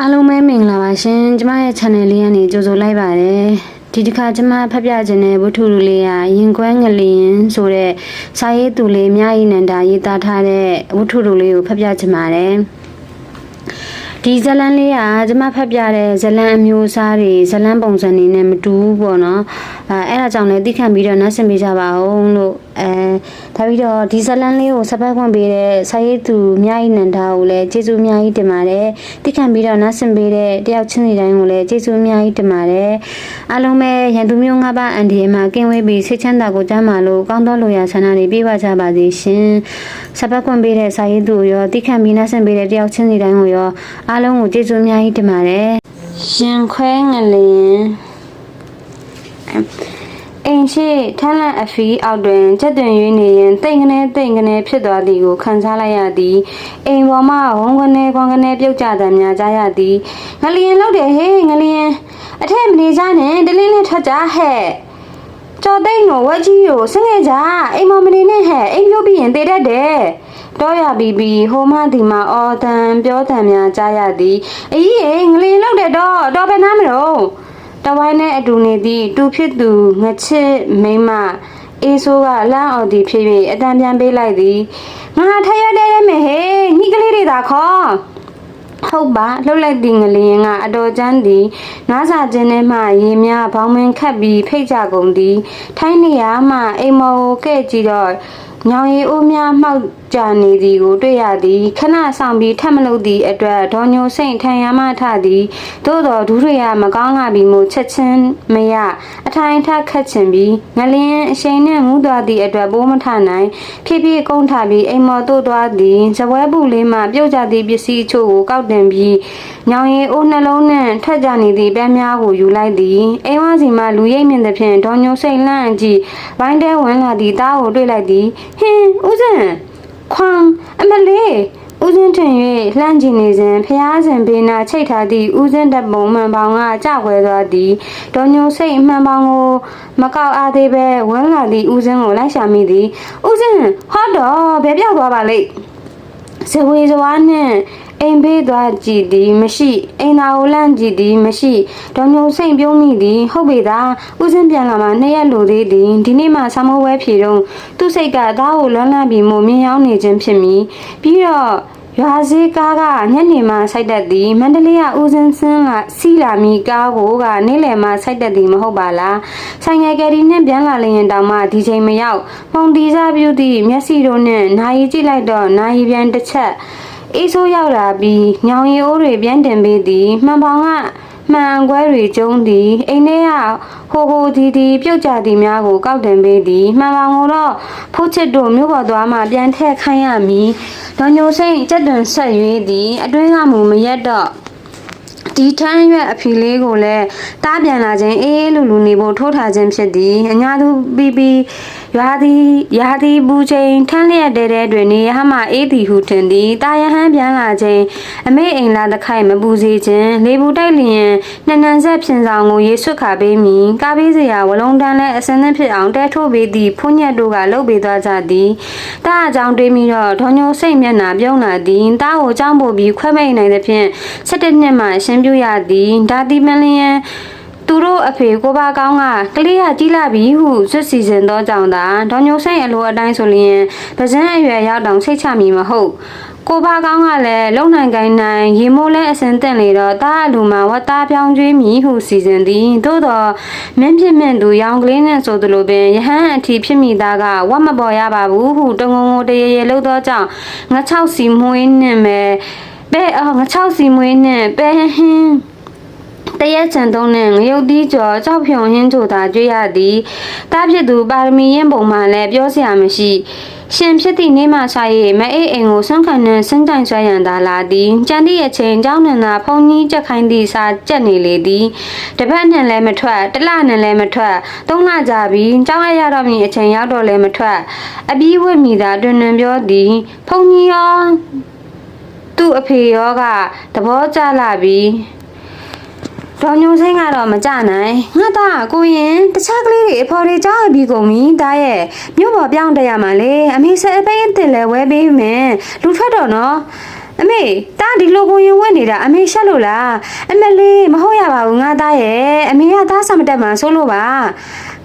အားလုံးပဲမင်္ဂလာပါရှင်ကျမရဲ့ channel လေးကနေကြိုဆိုလိုက်ပါတယ်ဒီတစ်ခါကျမဖတ်ပြခြင်းတဲ့ဝတ္ထုလေးကရင်ခွဲငလျင်ဆိုတဲ့စာရေးသူလေးမြဤနန္ဒာရေးသားထားတဲ့ဝတ္ထုလေးကိုဖတ်ပြခြင်းပါတယ် ဒီဇလန်လေးကကျမဖတ်ပြတဲ့ဇလန်အမျိုးအစားတွေဇလန်ပုံစံတွေနဲ့မတူဘူးပေါ့နော်အဲအဲ့ဒါကြောင့်လည်းသိခံပြီးတော့နှက်ဆင်ပေးကြပါဦးလို့အဲဒါပြီးတော့ဒီဇလန်လေးကိုစပတ်ခွင့်ပေးတဲ့စာရေးသူမြဤနန္ဒာကိုလည်းကျေးဇူးအများကြီးတင်ပါတယ်သိခံပြီးတော့နှက်ဆင်ပေးတဲ့တယောက်ချင်းစီတိုင်းကိုလည်းကျေးဇူးအများကြီးတင်ပါတယ်အားလုံးပဲရန်သူမျိုးငါးပါးအန်ဒီမှာကင်းဝေးပြီးစိတ်ချမ်းသာကိုကြမ်းမာလို့ကောင်းသောလူရဆန္ဒတွေပြည့်ဝကြပါစေရှင်စပတ်ခွင့်ပေးတဲ့စာရေးသူကိုရောသိခံပြီးနှက်ဆင်ပေးတဲ့တယောက်ချင်းစီတိုင်းကိုရောအားလုံးကိုကျေးဇူးအများကြီးတင်ပါတယ်ရှင်ခွဲငလျင်အိမ်ရှိထန်းလန့်အဖီအောက်တွင်ချက်တွင်၍နေရင်တိတ်ကနေတိတ်ကနေဖြစ်သွားသည်ကိုခံစားလိုက်ရသည်အိမ်ပေါ်မှဝုန်းကနေကွန်ကနေပြုတ်ကြသည်များကြားရသည်ငလျင်လောက်တယ်ဟေးငလျင်အထက်မနေကြနဲ့တလင်းလေးထွက်ကြဟဲ့ကျော်သိန်းကိုဝက်ကြီးကိုဆင်းခဲ့ကြအိမ်မမနေနဲ့ဟဲ့အိမ်ပြုတ်ပြီးရင်တည်တတ်တယ် တော့ရပြီပြီဟိုမဒီမှာအော်တန်ပြောတန်များကြားရသည်အေးရေငလျင်လောက်တယ်တော့တော့ပဲနားမလို့တဝိုင်းနဲ့အတူနေသည့်တူဖြစ်သူငချစ်မိန်းမအေးဆိုးကလမ်းအော်သည်ဖြစ်၍အတန်ပြန်ပေးလိုက်သည်ငါထရတဲ့ရဲမယ်ဟေးညီကလေးတွေသာခေါ်ဟုတ်ပါလှုပ်လိုက်သည်ငလျင်ကအတော်ကျန်းသည်နွားစာချင်းထဲမှရေများဘောင်းမင်းခတ်ပြီးဖိတ်ကြကုန်သည်ထိုင်းနေရမှအိမ်မော်ကိုကဲ့ကြည့်တော့ညောင်ရီအိုးများမှောက်ကြနေသည်ကိုတွေ့ရသည်ခဏဆောင်ပြီးထပ်မလုပ်သည့်အတွက်ဒေါ်ညိုစိတ်ထန်ရမထသည်သို့တော်ဒူးတွေကမကောင်းလာပြီမို့ချက်ချင်းမရအထိုင်ထခတ်ချင်ပြီးငလင်းအရှိန်နဲ့မူးသွားသည့်အတွက်ပိုးမထနိုင်ဖြည်းဖြည်းကုန်းထပြီးအိမ်မော်တို့သွားသည်ဇပွဲပုလေးမှပြုတ်ကြသည့်ပစ္စည်းအချို့ကိုကောက်တင်ပြီးညောင်ရီအိုးနှလုံးနဲ့ထက်ကြနေသည့်ပဲများကိုယူလိုက်သည်အိမ်ဝစီမှလူရိပ်မြင့်သဖြင့်ဒေါ်ညိုစိတ်လန့်ကြည့်ဘိုင်းတဲဝင်လာသည့်သားကိုတွေ့လိုက်သည်ဟင်းဦးစင် ခွန်အမလေးဦးစင်းထင်၍လှမ်းကြည့်နေစဉ်ဖျားစဉ်ဘေးနာချိတ်ထားသည့်ဦးစင်းတပ်ပုံမှန်ပေါင်ကကြွယ်သွားသည်ဒေါ်ညိုစိတ်မှန်ပေါင်ကိုမကောက်အားသေးပဲဝန်းလာသည့်ဦးစင်းကိုလိုက်ရှာမိသည်ဦးစင်းဟောတော့ဘယ်ပြောက်သွားပါလိမ့်ဇဝေဇဝါနှင့် အိမ်ဘေးသွားကြည့်သည်မရှိအိမ်သာကိုလန့်ကြည့်သည်မရှိဒေါ်ညိုစိတ်ပြုံးမိသည်ဟုတ်ပေသာဦးစင်းပြန်လာမှနှစ်ရက်လိုသေးသည်ဒီနေ့မှဆောင်းမိုးဝဲဖြေတော့သူ့စိတ်ကသားကိုလွမ်းလန့်ပြီးမို့မြင်ရောက်နေခြင်းဖြစ်မည်ပြီးတော့ရွာစည်းကားကညနေမှစိုက်တတ်သည်မန္တလေးကဦးစင်းစင်းကစီးလာမီကားကိုကနေ့လယ်မှစိုက်တတ်သည်မဟုတ်ပါလားဆိုင်ငယ်ကယ်ရီနဲ့ပြန်လာလျင်တောင်မှဒီချိန်မရောက်ပုံတီစားပြုသည့်မျက်စိတို့နဲ့နာရီကြည့်လိုက်တော့နာရီပြန်တစ်ချက် အေးဆိုးရောက်လာပြီးညောင်ရီအိုးတွေပြန်တင်ပေးသည်မှန်ပေါင်ကမှန်ခွဲတွေကျုံးသည်အိမ်ထဲကဟိုဟိုဒီဒီပြုတ်ကြသည်များကိုကောက်တင်ပေးသည်မှန်ပေါင်ကိုတော့ဖိုးချစ်တို့မြို့ပေါ်သွားမှပြန်ထည့်ခိုင်းရမည်ဒေါ်ညိုစိန်ကြက်တွန်ဆက်၍သည်အတွင်းကမူမရက်တော့ဒီထမ်းရွက်အဖီလေးကိုလည်းတားပြန်လာခြင်းအေးလူလူနေဖို့ထိုးထားခြင်းဖြစ်သည်အညာသူပီပီရွာသည်ရာသီပူချိန်ထန်းလျက်တဲတဲတွင်နေရမှအေးသည်ဟုထင်သည်တာယဟန်ပြန်လာချိန်အမေအိမ်လာတစ်ခိုက်မပူစေခြင်းလေပူတိုက်လျင်နှဏန်ဆက်ဖြင်ဆောင်ကိုရေဆွတ်ခါပေးမည်ကားပေးစရာဝလုံးတန်းလဲအစင်းသင့်ဖြစ်အောင်တဲထိုးပေးသည်ဖုန်ညက်တို့ကလှုပ်ပေးသွားကြသည်တာအကြောင်းတွေးမိတော့ထုံညိုစိတ်မျက်နှာပြုံးလာသည်တာကိုကြောင်းပို့ပြီးခွဲမိတ်နိုင်သဖြင့်၁၇နှစ်မှအရှင်ပြုရသည်ဒါတိမလျင် သူတို့အဖေကိုပါကောင်းကကလေးကကြီးလာပြီဟုစွတ်စီစဉ်သောကြောင့်သာဒေါ်ညိုဆိုင်အလိုအတိုင်းဆိုလျင်ပဇန်းအရွယ်ရောက်တောင်စိတ်ချမည်မဟုတ်ကိုပါကောင်းကလည်းလုံနိုင်ကိုင်းနိုင်ရေမိုးလဲအစင်တင့်လေတော့တားအလူမှာဝတ်သားပြောင်းကျွေးမည်ဟုစီစဉ်သည်သို့တော့မင်းပြစ်မြင့်သူရောင်ကလေးနဲ့ဆိုသလိုပင်ယဟန်အထီဖြစ်မိသားကဝတ်မပေါ်ရပါဘူးဟုတငုံငုံတရေရေလှုပ်သောကြောင့်ငါ၆စီမွေးနှင့်ပဲပဲအော်ငါ၆စီမွေးနှင့်ပဲဟင်း တရက်ချန်သုံးနဲ့ငရုတ်တီးကျော်ကြောက်ဖြုံဟင်းချိုသာကြွေးရသည်တားဖြစ်သူပါရမီရင်ပုံမှန်လည်းပြောစရာမရှိရှင်ဖြစ်သည့်နေမှရှာ၍မအိတ်အိမ်ကိုဆွမ်းခံနှင့်စင်းကြိုင်ဆွဲရန်သာလာသည်ကြံသည့်အချိန်ကြောင်းနန္သာဖုန်ကြီးကြက်ခိုင်းသည့်စာကြက်နေလေသည်တပတ်နှံလည်းမထွက်တလနှံလည်းမထွက်သုံးလကြာပြီးကြောင်းအရတော့မည်အချိန်ရောက်တော့လည်းမထွက်အပြီးဝိမိသာတွင်တွင်ပြောသည်ဖုန်ကြီးရောသူ့အဖေရောကသဘောကျလာပြီး ဒေါ်ညုံစိမ့်ကတော့မကြနိုင်ငါသားကိုရင်တခြားကလေးတွေအဖော်တွေကြားရပြီးကုန်ပြီဒါရဲ့မြို့ပေါ်ပြောင်းတက်ရမှာလေအမေဆက်အပိတ်အစ်စ်လဲဝဲပေးမယ်လူထွက်တော့နော်အမေတားဒီလိုကိုရင်ဝက်နေတာအမေရှက်လို့လားအမလေးမဟုတ်ရပါဘူးငါသားရဲ့အမေကသားဆမတက်မှဆိုလို့ပါ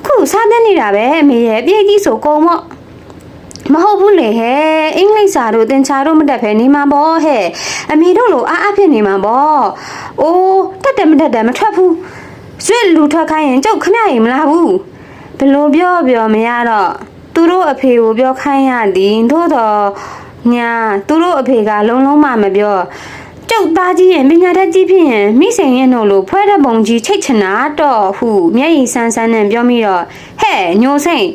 ခုစားတဲ့နေတာပဲအမေရဲ့ပြေးကြီးဆိုကုန်မော့ မဟုတ်ဘူးလေဟဲ့အင်္ဂလိပ်စာတို့သင်ချာတို့မတက်ဖဲနေမှာပေါ့ဟဲ့အမေတို့လိုအားအဖြစ်နေမှာပေါ့အိုးတက်တယ်မတက်တယ်မထွက်ဘူးဆွေလူထွက်ခိုင်းရင်ကြောက်ခဏရင်မလားဘူးဘလို့ပြောပြောမရတော့သူတို့အဖေကိုပြောခိုင်းရသည်သို့တော့ညာသူတို့အဖေကလုံးလုံးမမပြောကျုပ်သားကြီးရင်ပညာတတ်ကြီးဖြစ်ရင်မိစိန်ရဲ့နှုတ်လို့ဖွဲတဲ့ပုံကြီးချိတ်ချနာတော့ဟုမျက်ရည်ဆန်းဆန်းနဲ့ပြောမိတော့ဟဲ့ညိုစိန်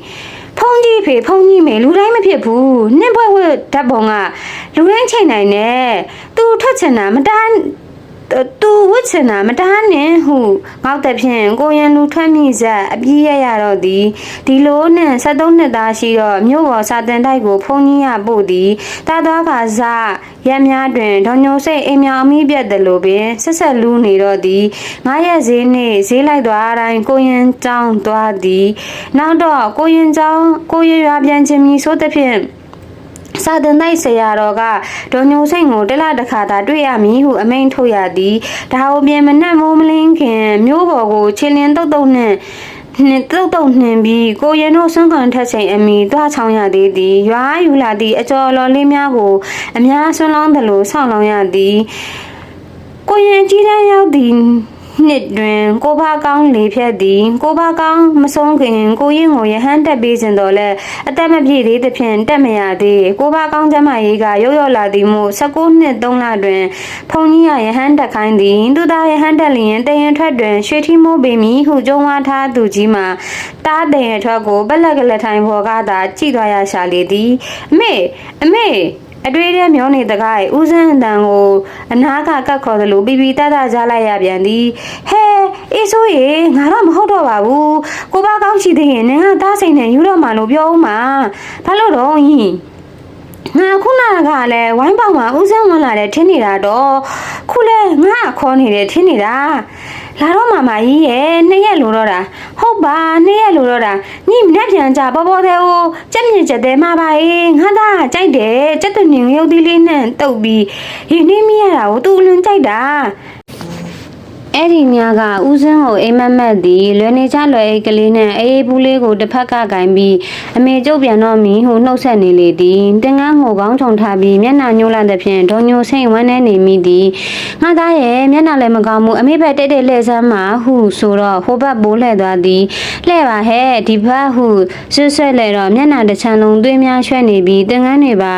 ဖုန်ကြီးဖေဖုန်ကြီးမေလူတိုင်းမဖြစ်ဘူးနှင်းပွဲဝတ်ဓာတ်ပုံကလူတိုင်းချိန်နိုင်တယ်သူထွက်ချင်တာမတန်း သူဝတ်ချင်တာမတန်းနဲ့ဟုငေါက်တဲ့ဖြင့်ကိုရန်လူထွက်မိဆက်အပြည့်ရရတော့သည်ဒီလိုနဲ့73နှစ်သားရှိတော့မြို့ပေါ်စာတင်တိုက်ကိုဖုန်ကြီးရပို့သည်တာတော်ကစားရက်များတွင်ဒေါ်ညိုစိတ်အိမ်မြောင်အမိပြတ်တယ်လို့ပင်ဆက်ဆက်လူးနေတော့သည်ငါရက်ဈေးနှင့်ဈေးလိုက်သွားတိုင်းကိုရင်ကျောင်းသွားသည်နောက်တော့ကိုရင်ကျောင်းကိုရရွာပြန်ချင်းမီဆိုတဲ့ဖြင့် စာတင်တိုက်ဆရာတော်ကဒေါ်ညိုစိန်ကိုတစ်လတစ်ခါသာတွေ့ရမည်ဟုအမိန့်ထုတ်ရသည်ဒါအပြင်မနဲ့မိုးမလင်းခင်မျိုးပေါ်ကိုခြေလင်းတုတ်တုတ်နဲ့နှစ်တုတ်တုတ်နှင်ပြီးကိုရင်တို့ဆွမ်းခံထက်ချိန်အမိသွားချောင်းရသေးသည်ရွာယူလာသည့်အကျော်လော်လေးများကိုအများဆွမ်းလောင်းသလိုဆောင်းလောင်းရသည်ကိုရင်ကြီးတန်းရောက်သည် နှစ်တွင်ကိုဘကောင်းလေဖြတ်သည် ကိုဘကောင်းမဆုံးခင်ကိုရင်ကိုရဟန်းတက်ပေးစဉ်တော်လဲအသက်မပြည့်သေးသဖြင့်တက်မရသေးကိုဘကောင်းကျမကြီးကရုတ်ရော့လာသည်မို့19နှစ်3လတွင်ဖုန်ကြီးရရဟန်းတက်ခိုင်းသည်သူသားရဟန်းတက်လျင်တရင်ထွက်တွင်ရွှေထီမိုးပေမီဟုကြုံဝါထားသူကြီးမှာတားတရင်ထွက်ကိုပက်လက်ကလက်ထိုင်ဘော်ကသာကြည့်သွားရရှာလေသည်အမေအမေ အတွေ့အကြုံမျောနေတကားဦးစန်းအတန်ကိုအနာကကတ်ခေါ်သလိုပြပြတတ်တကြားလိုက်ရပြန်သည်ဟဲအေးဆိုရေငါတော့မဟုတ်တော့ပါဘူးကိုဘကောင်းရှိသေးရင်နင်ကသားစိန်နဲ့ယူတော့မှလို့ပြောဦးမှာဘာလို့တော့ဟင် ငါခုနကလည်းဝိုင်းပေါင်မှာဦးစန်းဝင်လာတယ်ထင်းနေတာတော့ခုလဲငါခေါ်နေတယ်ထင်းနေတာလာတော့မမကြီးရဲ့နှစ်ရက်လိုတော့တာဟုတ်ပါနှစ်ရက်လိုတော့တာညီမနဲ့ပြန်ကြပေါ်ပေါ်သေးကိုကြက်မြင့်ကြက်သေးမှာပါအေးငါသားကြိုက်တယ်ကြက်တနင်ရုပ်သီးလေးနဲ့တုပ်ပြီးရင်းနှီးမိရတာကိုသူ့လွန်ကြိုက်တာ အဲ့ဒီညကဦးစင်းကိုအိမ်မက်မက်သည်လွယ်နေချလွယ်အိတ်ကလေးနဲ့အေးဘူးလေးကိုတစ်ဖက်ကကင်ပြီးအမေကျုပ်ပြန်တော့မီဟုနှုတ်ဆက်နေလေသည်တင်ငန်းကိုကောင်းချုံထားပြီးမျက်နှာညှိုးလာတဲ့ဖြင့်ဒေါ်ညိုစိတ်ဝမ်းနေနေမိသည်ငါသားရဲ့မျက်နှာလည်းမကောင်းဘူးအမေဘက်တက်တက်လှည့်စမ်းမှာဟုဆိုတော့ဟိုဘက်ပိုးလှည့်သွားသည်လှည့်ပါဟဲ့ဒီဘက်ဟုဆွဆွဲလဲတော့မျက်နှာတစ်ချမ်းလုံးသွေးများရွှဲနေပြီးတင်ငန်းတွေပါ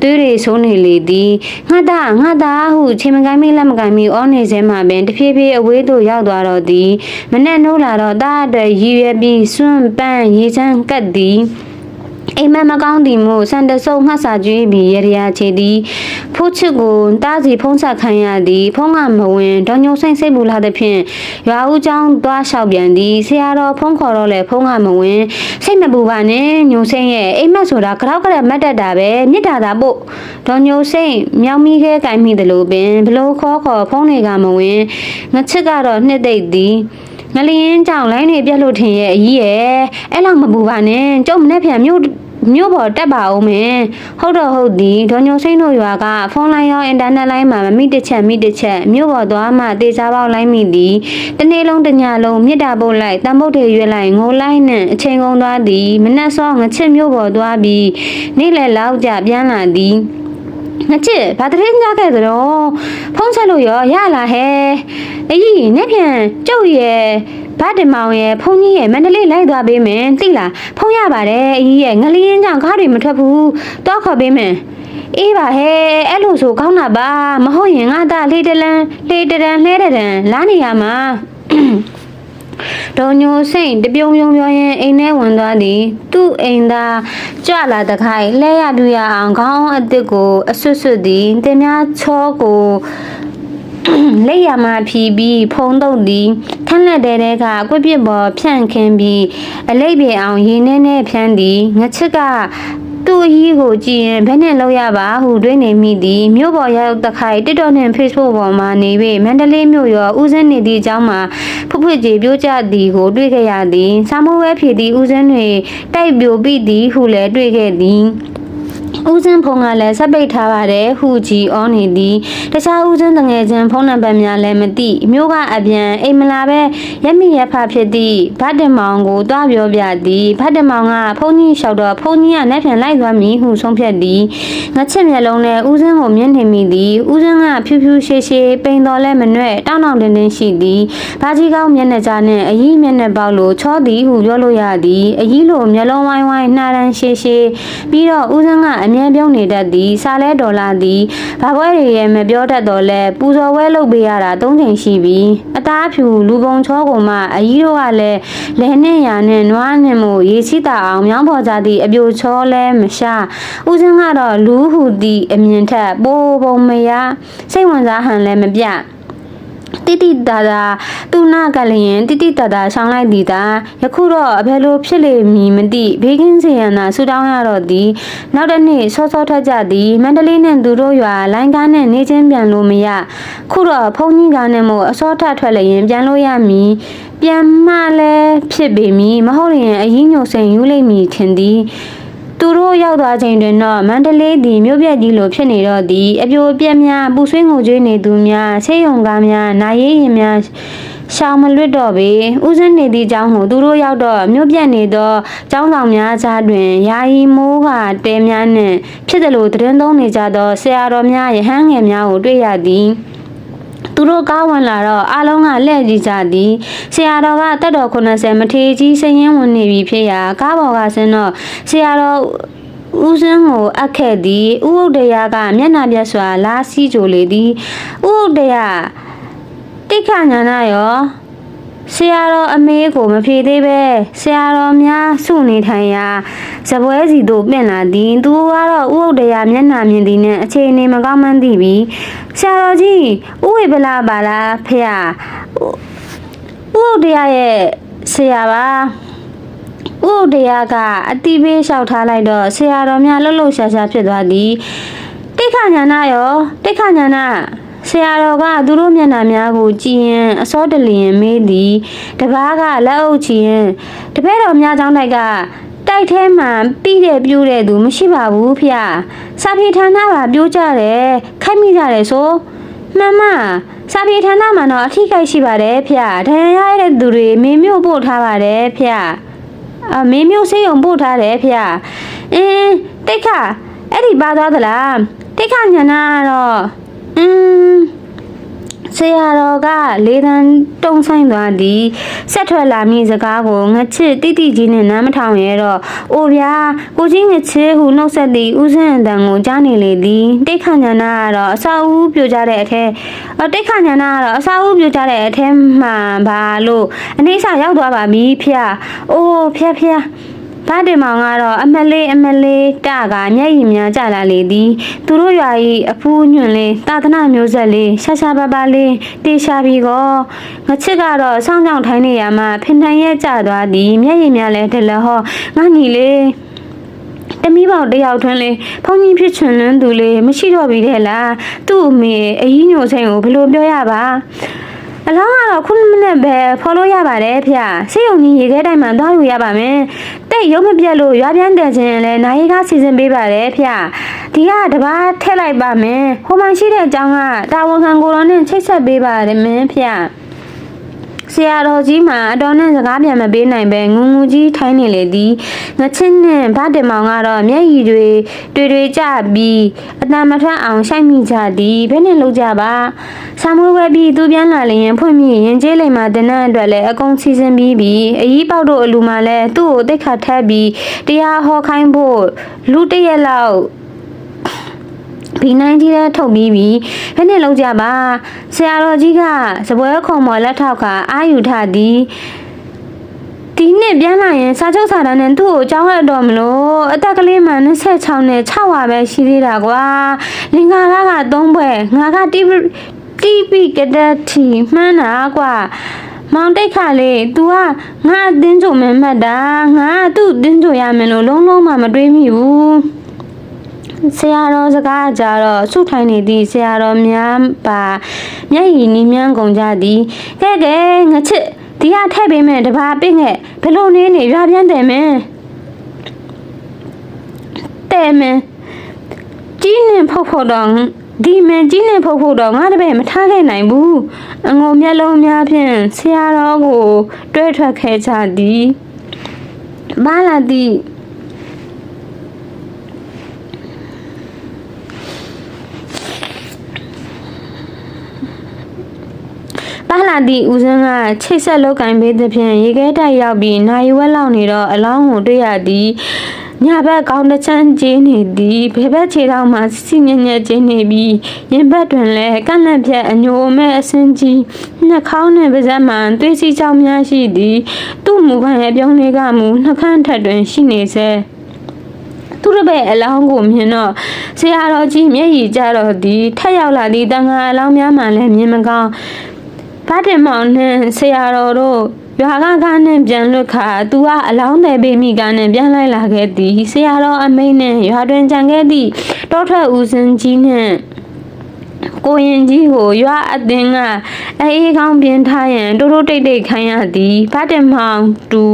သွေးတွေဆိုးနေလေသည်ငါသားငါသားဟုချိန်မကိုင်းမိလက်မကိုင်းမိအောနေစဲမှာပင်တဖြည်းဖြည်းအဝေးသို့ရောက်သွားတော့သည်မနဲ့နှိုးလာတော့တားအတွက်ရည်ရွယ်ပြီးစွန့်ပန်းရေချမ်းကတ်သည် အိမ်မက်မကောင်းသည်မို့စံတဆုံငှက်စာကျွေးပြီးရရချေသည်ဖိုးချစ်ကိုတားစီဖုံးဆက်ခိုင်းရသည်ဖုံးကမဝင်ဒေါညိုဆိုင်စိတ်ပူလာသဖြင့်ရွာဦးကျောင်းသွားလျှောက်ပြန်သည်ဆရာတော်ဖုံးခေါ်တော့လေဖုံးကမဝင်စိတ်မပူပါနဲ့ညိုစိမ့်ရဲ့အိမ်မက်ဆိုတာကြောက်ကရက်မတ်တက်တာပဲမြစ်တာသာပို့ဒေါညိုစိမ့်မြောင်မီခဲကင်မိတယ်လို့ပင်ဘလို့ခေါ်ခေါ်ဖုံးတွေကမဝင်ငချစ်ကတော့နှစ်သိမ့်သည်ငလျင်းကြောင့်လိုင်းတွေပြက်လို့ထင်ရဲ့အကြီးရဲ့အဲ့လောက်မပူပါနဲ့ကျုပ်မနေ့ပြန်မြို့ မြို့ပေါ်တက်ပါဦးမယ်ဟုတ်တော့ဟုတ်သည်ဒေါ်ညိုစိမ့်တို့ရွာကဖုန်းလိုင်းရောအင်တာနက်လိုင်းမှာမမိတစ်ချက်မိတစ်ချက်မြို့ပေါ်သွားမှတေချာပေါက်လိုင်းမိသည်တနေ့လုံးတစ်ညလုံးမြစ်တာပုတ်လိုက်တန်ပုတ်တွေရွက်လိုက်ငိုလိုက်နဲ့အချိန်ကုန်သွားသည်မနက်စောငချစ်မြို့ပေါ်သွားပြီးနေ့လယ်လောက်ကြပြန်လာသည်ငါချစ်ဘာတရင်ကြခဲ့သတော့ဖုန်းဆက်လို့ရောရလာဟဲ့အေးနေ့ပြန်ကျုပ်ရဲ့ ဗတ်တမောင်ရဲ့ဖုန်းကြီးရဲ့မန္တလေးလိုက်သွားပေးမယ်သိလားဖုန်းရပါတယ်အေးရဲ့ငလျင်းကြောင့်ကားတွေမထွက်ဘူးတော့ခေါ်ပေးမယ်အေးပါဟဲ့အဲ့လိုဆိုကောင်းတာပါမဟုတ်ရင်ငါသားလေးတလန်းလေးတရန်လှဲတရန်လာနေရမှာဒေါ်ညိုစိတ်တပြုံပြုံပြောရင်အိမ်ထဲဝင်သွားသည် သူ့အိမ်သာကြွလာတခိုင်လဲရပြူရအောင်ခေါင်းအစ်စ်ကိုအဆွတ်ဆွတ်သည်တင်များချောကို လက်ရမှာဖြီးပြီးဖုံးတုပ်သည်ထန်းလက်တဲတဲကကွက်ပြစ်ပေါ်ဖြန့်ခင်းပြီးအလိပ်ပြေအောင်ရေနှဲနှဲဖြန်းသည်ငချစ်ကသူ့အကြီးကိုကြည့်ရင်ဘယ်နဲ့လောက်ရပါဟုတွေးနေမိသည်မြို့ပေါ်ရောက်တခိုင်တစ်တော်နဲ့ Facebook ပေါ်မှာနေပြီးမန္တလေးမြို့ရောဦးစင်းနေသည့်အကြောင်းမှာဖွဖွကြေပြောကြသည်ကိုတွေ့ခဲ့ရသည်စာမိုးဝဲဖြည့်သည့်ဦးစင်းတွေတိုက်ပြိုပိသည်ဟုလည်းတွေ့ခဲ့သည် ဦးစင်းဖုန်းကလည်းဆက်ပိတ်ထားပါတယ်ဟူကြီးအောနေသည်တခြားဦးစင်းတငယ်ချင်းဖုန်းနံပါတ်များလည်းမသိမျိုးကအပြန်အိမ်မလာပဲရက်မိရက်ဖဖြစ်သည့်ဗတ်တမောင်ကိုတွားပြောပြသည်ဗတ်တမောင်ကဖုန်းကြီးလျှောက်တော့ဖုန်းကြီးကလက်ဖြန်လိုက်သွားမည်ဟုဆုံးဖြတ်သည်ငါချစ်မျက်လုံးနဲ့ဦးစင်းကိုမျက်နှာမိသည်ဦးစင်းကဖြူးဖြူးရှေးရှေးပိန်တော်လဲမနှဲ့တောင်းတောင်းတင်းတင်းရှိသည်ဘာကြီးကောင်းမျက်နှာကြားနဲ့အကြီးမျက်နှာပေါက်လိုချောသည်ဟုပြောလို့ရသည်အကြီးလိုမျက်လုံးဝိုင်းဝိုင်းနှာရန်ရှေးရှေးပြီးတော့ဦးစင်းကအမြဲပြုံးနေတတ်သည်စားလဲဒေါ်လာသည်ဘာပွဲတွေရဲ့မပြောတတ်တော့လဲပူဇော်ဝဲလုပ်ပေးရတာ၃ချိန်ရှိပြီအသားဖြူလူပုံချောကုန်မှအကြီးတို့ကလည်းလဲနဲ့ရနဲ့နွားနဲ့မို့ရေချိတာအောင်မြောင်းဖော်ကြသည့်အပြိုချောလဲမရှာဦးစင်းကတော့လူဟူသည့်အမြင်ထက်ပိုးပုံမရစိတ်ဝင်စားဟန်လည်းမပြ တိတိတာတာသူနာကလည်းတိတိတာတာဆောင်းလိုက်သည်သာယခုတော့အဘယ်လိုဖြစ်လေမည်မသိဘေးကင်းစေရန်သာဆူတောင်းရတော့သည်နောက်တစ်နေ့စောစောထွက်ကြသည်မန္တလေးနဲ့သူတို့ရွာလိုင်းကားနဲ့နေချင်းပြန်လို့မရခုတော့ဖုန်းကြီးကားနဲ့မို့အစောထထွက်လျင်ပြန်လို့ရမည်ပြန်မှလည်းဖြစ်ပေမည်မဟုတ်ရင်အရင်ညိုစိန်ယူလိုက်မည်ထင်သည် သူတို့ရောက်သွားချိန်တွင်တော့မန္တလေးသည်မြို့ပြကြီးလိုဖြစ်နေတော့သည်အပြိုအပြက်များပူဆွေးငိုကြွေးနေသူများဆေးရုံကားများနာရေးရင်များရှောင်မလွတ်တော့ပေဥစဉ်နေသည့်အကြောင်းကိုသူတို့ရောက်တော့မြို့ပြနေသောကျောင်းဆောင်များကြားတွင်ယာယီမိုးကတဲများနှင့်ဖြစ်တယ်လို့သတင်းသုံးနေကြသောဆရာတော်များယဟန်ငယ်များကိုတွေ့ရသည် သူတို့ကားဝင်လာတော့အားလုံးကလှည့်ကြည့်ကြသည်ဆရာတော်ကတက်တော်80မထေကြီးစရင်ဝင်နေပြီဖြစ်ရာကားပေါ်ကဆင်းတော့ဆရာတော်ဦးစင်းကိုအပ်ခဲ့သည်ဥဟုတ်တရားကမျက်နှာပြတ်စွာလာစီးကြိုလေသည်ဥဟုတ်တရားတိခညာနာရော ဆရာတော်အမေကိုမဖြေသေးပဲဆရာတော်များစုနေထိုင်ရာဇပွဲစီတို့ပြင်လာသည်သူကတော့ဥဟုတ်တရားမျက်နှာမြင်သည်နဲ့အခြေအနေမကောင်းမှန်းသိပြီဆရာတော်ကြီးဥဝေပလာပါလားဖေဟာဥဟုတ်တရားရဲ့ဆရာပါဥဟုတ်တရားကအတိပေးလျှောက်ထားလိုက်တော့ဆရာတော်များလှုပ်လှုပ်ရှားရှားဖြစ်သွားသည်တိခညာနာရောတိခညာနာ ဆရာတော်ကသူတို့မျက်နှာများကိုကြည်ရင်အစောတလျင်မေးသည်တပားကလက်အုပ်ချီရင်တပည့်တော်များကြောင်းတိုက်ကတိုက်ထဲမှာပြီးတဲ့ပြိုးတဲ့သူမရှိပါဘူးဖေ။စာပြေဌာနပါပြိုးကြတယ်ခိုက်မိကြတယ်ဆိုမှန်မစာပြေဌာနမှာတော့အထိခိုက်ရှိပါတယ်ဖေ။ဒဏ်ရာရတဲ့သူတွေမင်းမျိုးပို့ထားပါတယ်ဖေ။အမင်းမျိုးစေးုံပို့ထားတယ်ဖေ။အင်းတိတ်ခအဲ့ဒီပါသွားသလားတိတ်ခညာနာကတော့ อืมဆရာတော်ကလေတန်းတုံဆိုင်သွားသည်ဆက်ထွက်လာမည့်စကားကိုငချစ်တိတိကြီးနဲ့နားမထောင်ရတော့အိုဗျာကိုကြီးငချစ်ဟုနှုတ်ဆက်သည်ဦးစင်းအတန်ကိုကြားနေလေသည်တိတ်ခညာနာကတော့အစာဦးပြိုကြတဲ့အထဲအတိတ်ခညာနာကတော့အစာဦးပြိုကြတဲ့အထဲမှဘာလို့အနေဆာရောက်သွားပါပြီဖျအိုးဖျဖျ ဗတ်တင်မောင်ကတော့အမလေးအမလေးတကမျက်ရည်များကျလာလေသည်သူတို့ရွာ၏အဖူးညွန့်လေးတာသနာမျိုးဆက်လေးရှာရှာပါပါလေးတေရှာပြီကောငချစ်ကတော့ဆောင်းကြောင်ထိုင်းနေရမှာဖင်ထန်ရဲ့ကျသွားသည်မျက်ရည်များလည်းတလဟောငါညီလေးတမီးပေါင်တယောက်ထွန်းလေးဖုန်ကြီးဖြစ်ချွန်လွန်းသူလေးမရှိတော့ပြီတဲ့လားသူ့အမေအကြီးညိုဆိုင်ကိုဘယ်လိုပြောရပါ အလောင်းကတော့ခုနှစ်မိနစ်ပဲဖော်လို့ရပါတယ်ဖေ။ဆေးရုံကြီးရေခဲတိုင်းမှာသွားလို့ရပါမယ်။တဲ့ရုံမပြတ်လို့ရွာပြန်တယ်ခြင်းလည်းနိုင်ရီကစီစဉ်ပေးပါတယ်ဖေ။ဒီကတပားထည့်လိုက်ပါမယ်။ဟိုမှရှိတဲ့အကြောင်းကတာဝန်ခံကိုတော်နဲ့ချိတ်ဆက်ပေးပါတယ်မင်းဖေ။ ဆရာတော်ကြီးမှအတော်နဲ့စကားပြန်မပေးနိုင်ပဲငူငူကြီးထိုင်းနေလေသည်ငချင်းနဲ့ဗတ်တင်မောင်ကတော့မျက်ရည်တွေတွေ့တွေ့ကြပြီးအတန်မထွက်အောင်ရှိုက်မိကြသည်ဘယ်နဲ့လောက်ကြပါဆာမွေးဝဲပြီးသူပြန်လာလျင်ဖွင့်မိရင်ကျေးလိမ်မှာတင်တဲ့အတွက်လည်းအကုန်စီစဉ်ပြီးပြီအကြီးပေါက်တို့အလူမှလည်းသူ့ကိုတိတ်ခတ်ထက်ပြီးတရားဟောခိုင်းဖို့လူတစ်ရက်လောက် ဘီနိုင်ကြီးတဲ့ထုတ်ပြီးပြီဘယ်နဲ့လောက်ကြပါဆရာတော်ကြီးကစပွဲခုံမော်လက်ထောက်ကအာယူထသည်ဒီနှစ်ပြန်လာရင်စာချုပ်စာတမ်းနဲ့သူ့ကိုအကြောင်းရတော့မလို့အသက်ကလေးမှ26နဲ့6ဝါပဲရှိသေးတာကွာလင်္ကာကက3ဘွဲငါကတီးတီးပိကဒတ်တီမှန်းတာကွာမောင်တိတ်ခါလေး तू ကငါအတင်းကြုံမဲမှတ်တာငါကသူ့အတင်းကြုံရမယ်လို့လုံးလုံးမှမတွေးမိဘူး ဆရာတော်စကားကြတော့ဆုထိုင်နေသည့်ဆရာတော်များပါမျက်ရည်နီးမြန်းကုန်ကြသည်ကဲကဲငါချစ်ဒီကထည့်ပေးမယ်တဘာပင့်ခဲ့ဘလို့နေနေရွာပြန်တယ်မယ်တဲ့မယ်ကြီးနဲ့ဖုတ်ဖုတ်တော့ဒီမန်ကြီးနဲ့ဖုတ်ဖုတ်တော့ငါတပည့်မထားခဲ့နိုင်ဘူးအငုံမျက်လုံးများဖြင့်ဆရာတော်ကို တွဲထွက်ခဲ့ကြသည်ဘာလာသည်ပါလာ သည့်ဦးစင်းကချိတ်ဆက်လောက်ကင်ပေးသဖြင့်ရေခဲတိုက်ရောက်ပြီးနိုင်ဝက်လောက်နေတော့အလောင်းကိုတွေ့ရသည်ညဘက်ကောင်းတစ်ချမ်းကျင်းနေသည်ဘယ်ဘက်ခြေထောက်မှစီညံ့ညံ့ကျင်းနေပြီးရင်ဘက်တွင်လည်းကန့်လန့်ဖြတ်အညိုအမဲအစင်းကြီးနှာခေါင်းနှင့်ပါးစပ်မှသွေးစီးကြောင်များရှိသည်သူ့မူခံရဲ့ပြောင်းလေးကမူနှာခမ်းထက်တွင်ရှိနေစေသူတစ်ပည့်အလောင်းကိုမြင်တော့ဆရာတော်ကြီးမျက်ရည်ကျတော့သည်ထက်ရောက်လာသည့်တန်ခါအလောင်းများမှလည်းမြင်မကောင်း ဗတ်တင်မောင်နှင့်ဆရာတော်တို့ရွာကကားနဲ့ပြန်လွတ်ခါသူကအလောင်းတယ်ပေးမိကားနဲ့ပြန်လိုက်လာခဲ့သည်ဆရာတော်အမိန်နဲ့ရွာတွင်ကြံခဲ့သည့်တောထွက်ဦးစင်ကြီးနှင့်ကိုရင်ကြီးကိုရွာအသင်းကအေးကောင်းပြင်းထားရန်တိုးတိုးတိတ်တိတ်ခိုင်းရသည်ဗတ်တင်မောင်တူ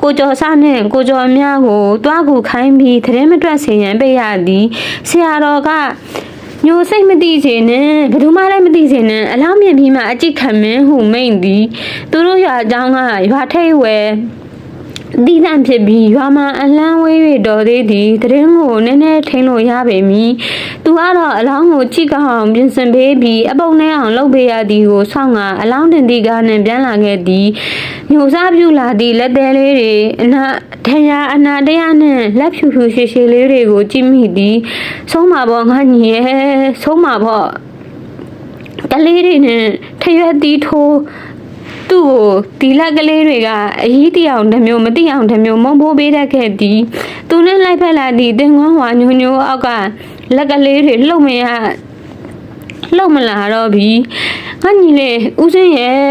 ကိုကျော်စနှင့်ကိုကျော်မြကိုတွားကူခိုင်းပြီးသတင်းမတွက်စေရန်ပေးရသည်ဆရာတော်က ညိုစိတ်မသိစေနဲ့ဘယ်သူမှလည်းမသိစေနဲ့အလောင်းမြင်ပြီးမှအကြည့်ခံမင်းဟုမိန့်သည်သူတို့ရွာအကြောင်းကရွာထိတ်ဝဲ ဒီတန်ဖြစ်ပြီးရွာမှာအလန်းဝေး၍တော်သေးသည်တရင်ကိုနည်းနည်းထိန်းလို့ရပေမည်သူကတော့အလောင်းကိုကြည့်ကောင်းပြင်ဆင်ပေးပြီးအပုံနဲ့အောင်လုပ်ပေးရသည်ကိုဆောင်းကအလောင်းတင်တီကားနဲ့ပြန်လာခဲ့သည်မျိုးစားပြူလာသည့်လက်သေးလေးတွေအနာထရာအနာတရားနဲ့လက်ဖြူဖြူရှည်ရှည်လေးတွေကိုကြည့်မိသည်ဆုံးမှာပေါ့ငါညီရဲ့ဆုံးမှာပေါ့ကလေးတွေနဲ့ထရွက်တီးထိုး သူ့ကိုဒီလက်ကလေးတွေကအကြီးတယောင်တစ်မျိုးမတိအောင်တစ်မျိုးမုံဖိုးပေးတတ်ခဲ့သည်သူနဲ့လိုက်ဖက်လာသည့်တင်ကွန်းဟွာညိုညိုအောက်ကလက်ကလေးတွေလှုပ်မရလှုပ်မလာတော့ပြီငါညီလေဦးစင်းရဲ့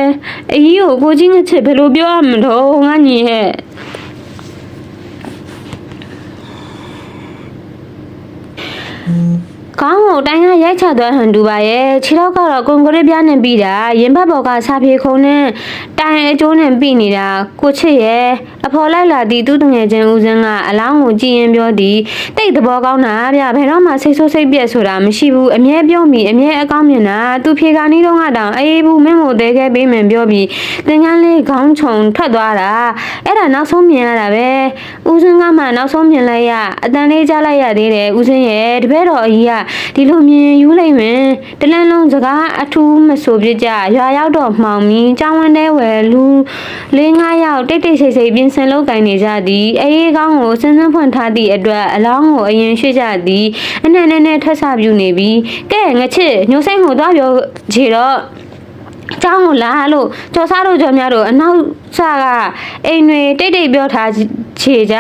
အကြီးကိုကိုကြီးငချစ်ဘယ်လိုပြောရမလို့ငါညီရဲ့ကောင်း ကိုတိုင်းကရိုက်ချသွားဟန်တူပါရဲ့ခြေထောက်ကတော့ကွန်ကရစ်ပြားနဲ့ပြီးတာရင်ဘတ်ဘော်ကစာပြေခုံနဲ့တိုင်အကျိုးနဲ့ပြီးနေတာကိုချစ်ရဲ့အဖော်လိုက်လာသည်သူ့တငယ်ချင်းဦးစင်းကအလောင်းကိုကြည်ရင်ပြောသည်တိတ်သဘောကောင်းတာဗျဘယ်တော့မှစိတ်ဆိုးစိတ်ပြက်ဆိုတာမရှိဘူးအမြဲပြောမိအမြဲအကောင်းမြင်တာသူဖြေကာနီးတော့ကတောင်အေးဘူးမင်းကိုတဲခဲ့ပေးမယ်ပြောပြီးသင်္ကန်းလေးခေါင်းခြုံထွက်သွားတာအဲ့ဒါနောက်ဆုံးမြင်ရတာပဲဦးစင်းကမှနောက်ဆုံးမြင်လိုက်ရအတန်လေးကြားလိုက်ရသေးတယ်ဦးစင်းရဲ့တပည့်တော်အကြီးကဒီလိုမြင်ယူလိုက်မယ်တလန်းလုံးစကားအထူးမဆိုပြကြရွာရောက်တော့မှောင်ပြီးကြောင်းဝန်းထဲဝယ်လူလေးငါးယောက်တိတ်တိတ်ဆိတ်ဆိတ်ပြင်ဆင်လုပ်ကင်နေကြသည်အေးကောင်းကိုစင်းစင်းဖွင့်ထားသည့်အတွက်အလောင်းကိုအရင်ရွှေ့ကြသည်အနဲ့နဲ့နဲ့ထက်ဆပြူနေပြီကဲငချစ်ညိုစိမ့်ကိုသွားပြောခြေတော့အ เจ้าကိုလာလို့ကြော်စားတို့ကြော်များတို့အနောက်ဆကအိမ်တွေတိတ်တိတ်ပြောထားခြေကြ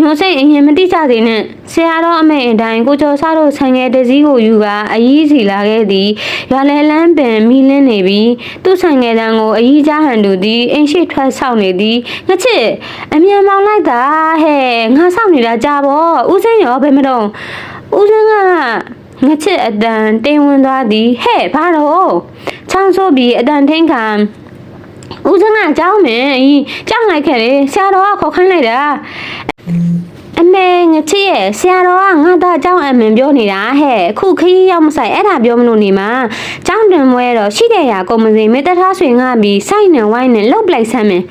ညိုစိတ်အရင်မတိကြသေးနဲ့ဆရာတော်အမေအတိုင်းကိုကြော်စားတို့ဆိုင်ငယ်တစည်းကိုယူကအကြီးစီလာခဲ့သည်ရွာလဲလန်းပင်မီလင်းနေပြီးသူ့ဆိုင်ငယ်တန်းကိုအကြီးကြားဟန်တူသည်အိမ်ရှိထွက်ဆောက်နေသည်ငချစ်အမြန်မောင်လိုက်တာဟဲ့ငါဆောက်နေတာကြာပေါ့ဦးစင်းရောဘယ်မတော့ဦးစင်းက ငချစ်အတန်တင်းဝင်သွားသည်ဟဲ့ဘာတော့ ချောင်းဆိုးပြီးအတန်ထင်းခံဦးစင်းကကြောင်းမယ်ဤကြောင်းလိုက်ခဲ့လေဆရာတော်ကခေါ်ခိုင်းလိုက်တာအမေငချစ်ရဲ့ဆရာတော်ကငါသားကြောင်းအမင်ပြောနေတာဟဲ့ခုခရီးရောက်မဆိုင်အဲ့ဒါပြောမလို့နေမှာကြောင်းတွင်မွဲတော့ရှိတဲ့ရာကုန်မစင်မေတ္တာဆွေငါပြီးစိုက်နေဝိုင်းနဲ့လှုပ်ပလိုက်ဆမ်းမယ်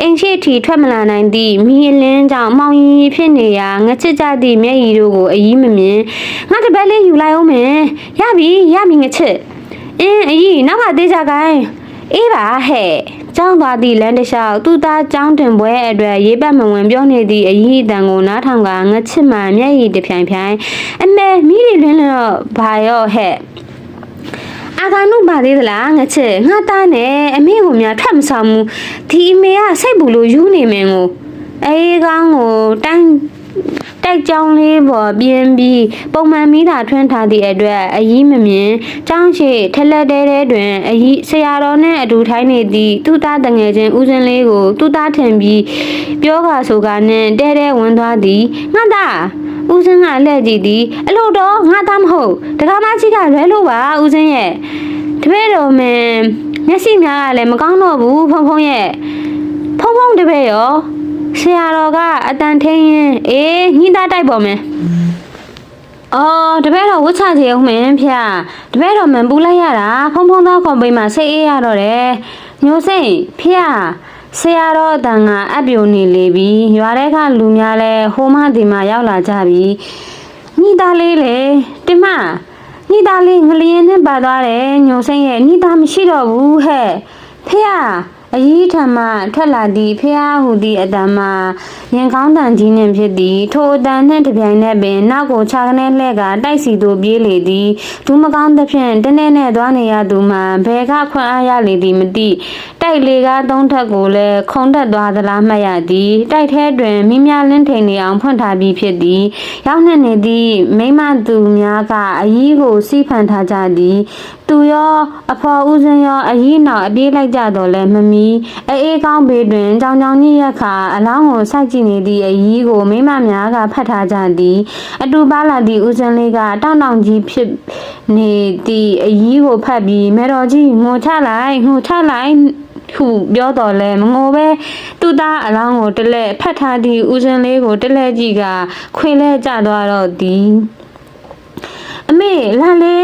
အိမ်ရှိထီထွက်မလာနိုင်သည့်မီးလင်းကြောင့်မောင်ရီဖြစ်နေရာငချစ်ကြသည့်မျက်ရည်တို့ကိုအီးမမြင်ငါတပတ်လေးယူလိုက်အောင်မယ်ရပြီရပြီငချစ် အင်းအီးနောက်ကသေးကြကိုင်းအေးပါဟဲ့ကျောင်းသွားသည့်လမ်းတစ်လျှောက်သူ့သားကျောင်းတင်ပွဲအတွက်ရေးပတ်မဝင်ပြောနေသည့်အီးအတန်ကိုနားထောင်ကငချစ်မှမျက်ရည်တစ်ဖြိုင်ဖြိုင်အမေမိရီလွန်းတော့ဘာရောဟဲ့အာဂါနုပါသေးသလားငါချစ်ငါသားနဲ့အမေကိုများထွက်မဆောင်ဘူးဒီအမေကစိတ်ဘူးလို့ယူနေမင်းကိုအေးကောင်းကိုတိုင်း တိုက်ကြောင်းလေးပေါ်ပြင်းပြီးပုံမှန်မိတာထွန်းထားသည့်အတွက်အယီးမမြင်ကျောင်းရှိထလက်တဲတဲတွင်အယီးဆရာတော်နဲ့အတူထိုင်းနေသည့်သူ့သားတငယ်ချင်းဦးစင်းလေးကိုသူ့သားထင်ပြီးပြောကာဆိုကာနဲ့တဲတဲဝင်သွားသည်ငါသားဦးစင်းကလှည့်ကြည့်သည်အလို့တော့ငါသားမဟုတ်တကားမကြီးကလွဲလို့ပါဦးစင်းရဲ့တပည့်တော်မင်းမျက်စိများကလည်းမကောင်းတော့ဘူးဖုံဖုံရဲ့ဖုံဖုံတပည့်ရော ဆရာတော်ကအတန်ထင်းရင်အေးညှိသားတိုက်ပေါ်မယ်အော်တပည့်တော်ဝတ်ချကြအောင်မင်းဖျားတပည့်တော်မန်ပူလိုက်ရတာဖုံဖုံသောခွန်ပိမှာစိတ်အေးရတော့တယ်ညိုစိတ်ဖျားဆရာတော်အတန်ကအပ်ပြိုနေလေပြီရွာထဲကလူများလဲဟိုမဒီမှာရောက်လာကြပြီညီသားလေးလေတင်မညီသားလေးငလျင်နဲ့ပါသွားတယ်ညိုစိတ်ရဲ့ညီသားမရှိတော့ဘူးဟဲ့ဖျား အကြီးထမထွက်လာသည့်ဖျားဟူသည့်အတန်မှာရင်ကောင်းတန်ကြီးနှင့်ဖြစ်သည်ထိုအတန်နှင့်တပြိုင်နက်ပင်နောက်ကိုခြာကနေလှဲ့ကတိုက်စီသို့ပြေးလေသည်ဒူးမကောင်းသဖြင့်တနေ့နဲ့သွားနေရသူမှဘယ်ကခွန်အားရလေသည်မသိတိုက်လေကားသုံးထက်ကိုလည်းခုံတက်သွားသလားမှတ်ရသည်တိုက်ထဲတွင်မိမြလင်းထိန်နေအောင်ဖွင့်ထားပြီးဖြစ်သည်ရောက်နှင့်နေသည့်မိမသူများကအကြီးကိုစီးဖန်ထားကြသည်သူရောအဖော်ဦးစင်းရောအကြီးနောက်အပြေးလိုက်ကြတော့လဲမမီအေးအေးကောင်းဘေးတွင်ကြောင်ကြောင်ကြီးရက်ခါအလောင်းကိုစိုက်ကြည့်နေသည့်အကြီးကိုမိမများကဖတ်ထားကြသည် အတူပါလာသည့်ဦးစင်းလေးကတောင်းတောင်းကြီးဖြစ်နေသည့်အကြီးကိုဖတ်ပြီးမေတော်ကြီးငိုချလိုက်ငိုချလိုက်ဟုပြောတော်လဲမငိုပဲသူ့သားအလောင်းကိုတလဲဖတ်ထားသည့်ဦးစင်းလေးကိုတလဲကြည့်ကခွေလဲကျသွားတော့သည်အမေလာလေ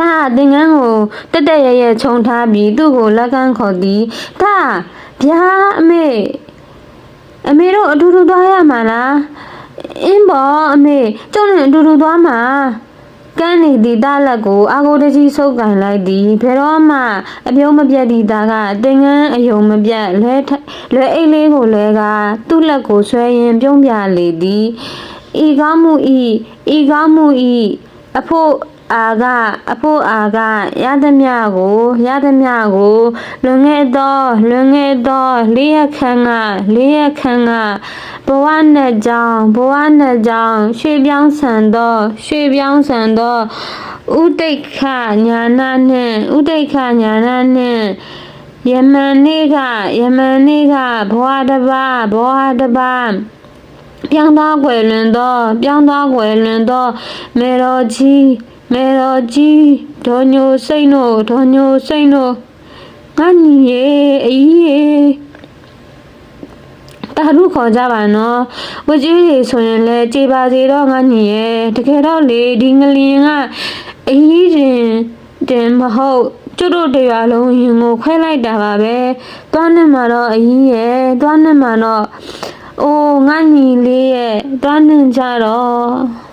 တာသင်္ကန်းကိုတက်တက်ရရခြုံထားပြီးသူ့ကိုလက်ကမ်းခေါ်သည်တာဗျာအမေအမေတို့အတူတူသွားရမှာလားအင်းဘောအမေကျုံနဲ့အတူတူသွားမှာကန်းနေသည့်တာလက်ကိုအာကိုတကြီးဆုပ်ကင်လိုက်သည်ဘယ်တော့မှအပြုံးမပြတ်သည့်သားကသင်္ကန်းအယုံမပြတ်လွဲထလွဲအိတ်လေးကိုလဲကသူ့လက်ကိုဆွဲရင်ပြုံးပြလေသည်ဤကောင်းမှုဤဤကောင်းမှုဤအဖို့ အာကအဖို့အာကရသမျှကိုရသမျှကိုလွန်ခဲ့သောလွန်ခဲ့သောလေးရက်ခန့်ကလေးရက်ခန့်ကဘဝနဲ့ကြောင်းဘဝနဲ့ကြောင်းရွှေပြောင်းဆန်သောရွှေပြောင်းဆန်သောဥဒိတ်ခညာနာနှင့်ဥဒိတ်ခညာနာနှင့်ယမန်နေ့ကယမန်နေ့ကဘဝတစ်ပါးဘဝတစ်ပါးပြောင်းသားွယ်လွင်သောပြောင်းသားွယ်လွင်သောမေတော်ကြီး မေတော်ကြီးဒေါ်ညိုစိတ်တို့ဒေါ်ညိုစိတ်တို့ငါညီရဲ့အကြီးရဲ့တာရုခေါ်ကြပါနော်ဝကြီးတွေဆိုရင်လဲကြေပါစေတော့ငါညီရဲ့တကယ်တော့လေဒီငလျင်ကအကြီးတင်တင်မဟုတ်ကျတို့တရားလုံးရင်ကိုခွဲလိုက်တာပါပဲသွားနဲ့မှာတော့အကြီးရဲ့သွားနဲ့မှာတော့အိုးငါညီလေးရဲ့သွားနဲ့ကြတော့